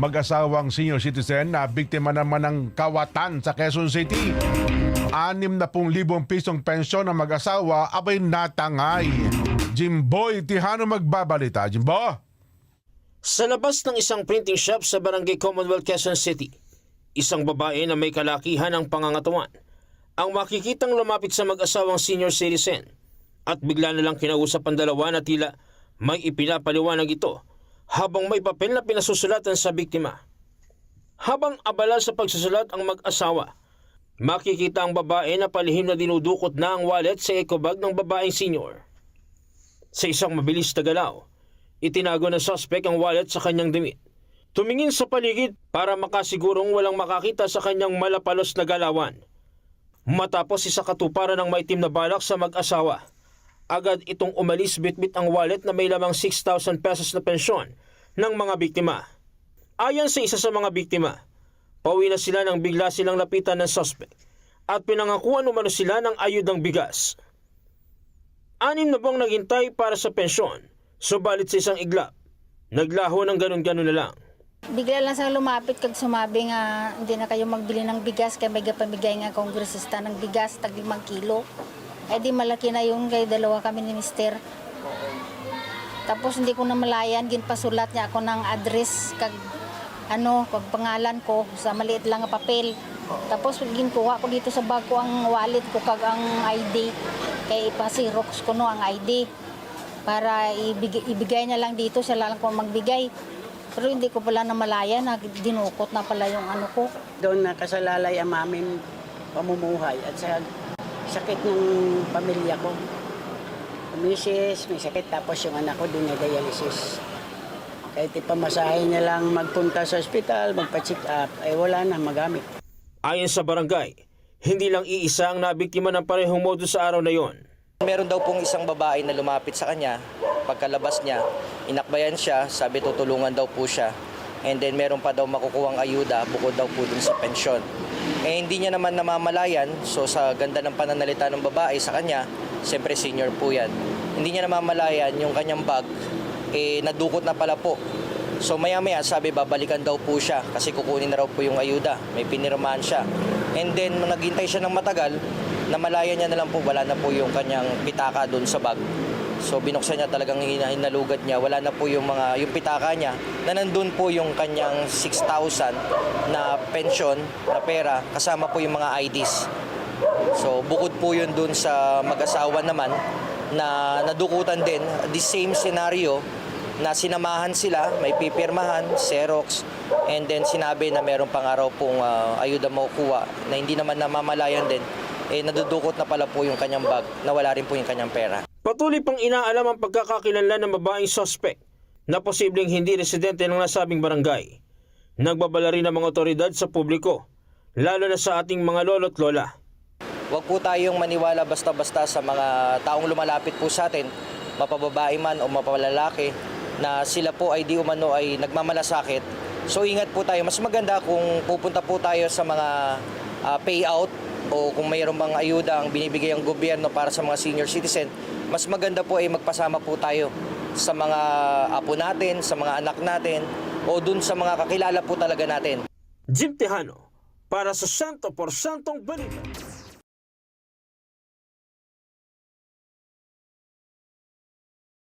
mag-asawang senior citizen na biktima naman ng kawatan sa Quezon City. Anim na pong libong pisong pensyon ng mag-asawa abay natangay. Jimboy Tihano magbabalita. Jimbo? Sa labas ng isang printing shop sa Barangay Commonwealth, Quezon City, isang babae na may kalakihan ng pangangatawan ang makikitang lumapit sa mag-asawang senior citizen at bigla na lang kinausap ang dalawa na tila may ipinapaliwanag ito habang may papel na pinasusulatan sa biktima. Habang abala sa pagsusulat ang mag-asawa, makikita ang babae na palihim na dinudukot na ang wallet sa ekobag ng babaeng senior. Sa isang mabilis na galaw, itinago ng suspect ang wallet sa kanyang damit. Tumingin sa paligid para makasigurong walang makakita sa kanyang malapalos na galawan. Matapos isa katuparan ng maitim na balak sa mag-asawa, agad itong umalis bitbit ang wallet na may lamang 6,000 pesos na pensyon ng mga biktima. Ayon sa isa sa mga biktima, pauwi na sila nang bigla silang lapitan ng suspect at pinangakuan umano sila ng ayudang bigas. Anim na buwang naghintay para sa pensyon, subalit sa isang iglap, naglaho ng ganun-ganun na lang. Bigla lang sa lumapit kag sumabi nga hindi na kayo magbili ng bigas kaya may pamigay nga kongresista ng bigas tag limang kilo. Eh di malaki na yung kay dalawa kami ni mister. Tapos hindi ko na malayan, ginpasulat niya ako ng address kag ano, kag pangalan ko sa maliit lang nga papel. Tapos ginkuha ko dito sa bag ko ang wallet ko kag ang ID. Kaya ipasirox ko no ang ID para ibigay, ibigay niya lang dito, siya lang ko magbigay. Pero hindi ko pala namalaya na dinukot na pala yung ano ko. Doon nakasalalay ang aming pamumuhay at sa sakit ng pamilya ko. Misis, may sakit tapos yung anak ko dinedialysis. Kahit ipamasahe niya lang magpunta sa ospital, magpa-check up, ay wala na magamit. Ayon sa barangay, hindi lang iisa ang nabiktima ng parehong modus sa araw na yon. Meron daw pong isang babae na lumapit sa kanya. Pagkalabas niya, inakbayan siya, sabi tutulungan daw po siya. And then meron pa daw makukuhang ayuda bukod daw po dun sa pensyon. Eh hindi niya naman namamalayan, so sa ganda ng pananalita ng babae sa kanya, siyempre senior po yan. Hindi niya namamalayan yung kanyang bag, eh nadukot na pala po. So maya maya sabi babalikan daw po siya kasi kukunin na raw po yung ayuda. May pinirmahan siya. And then nung naghintay siya ng matagal, namalaya niya na lang po wala na po yung kanyang pitaka doon sa bag. So binuksan niya talagang hina- hinalugad niya. Wala na po yung mga yung pitaka niya na nandun po yung kanyang 6,000 na pensyon na pera kasama po yung mga IDs. So bukod po yun dun sa mag-asawa naman na nadukutan din the same scenario na sinamahan sila, may pipirmahan, Xerox, and then sinabi na meron pang araw pong ah, ayuda makukuha na hindi naman namamalayan din, eh nadudukot na pala po yung kanyang bag na wala rin po yung kanyang pera. Patuloy pang inaalam ang pagkakakilanlan ng babaeng suspect na posibleng hindi residente ng nasabing barangay. Nagbabala rin ang mga otoridad sa publiko, lalo na sa ating mga lolo't lola. Huwag po tayong maniwala basta-basta sa mga taong lumalapit po sa atin, mapababae man o mapalalaki, na sila po ay di umano ay nagmamalasakit. So ingat po tayo. Mas maganda kung pupunta po tayo sa mga ah, payout o kung mayroon bang ayuda ang binibigay ang gobyerno para sa mga senior citizen, mas maganda po ay magpasama po tayo sa mga apo natin, sa mga anak natin, o dun sa mga kakilala po talaga natin. Jim Tejano, para sa 100% balita.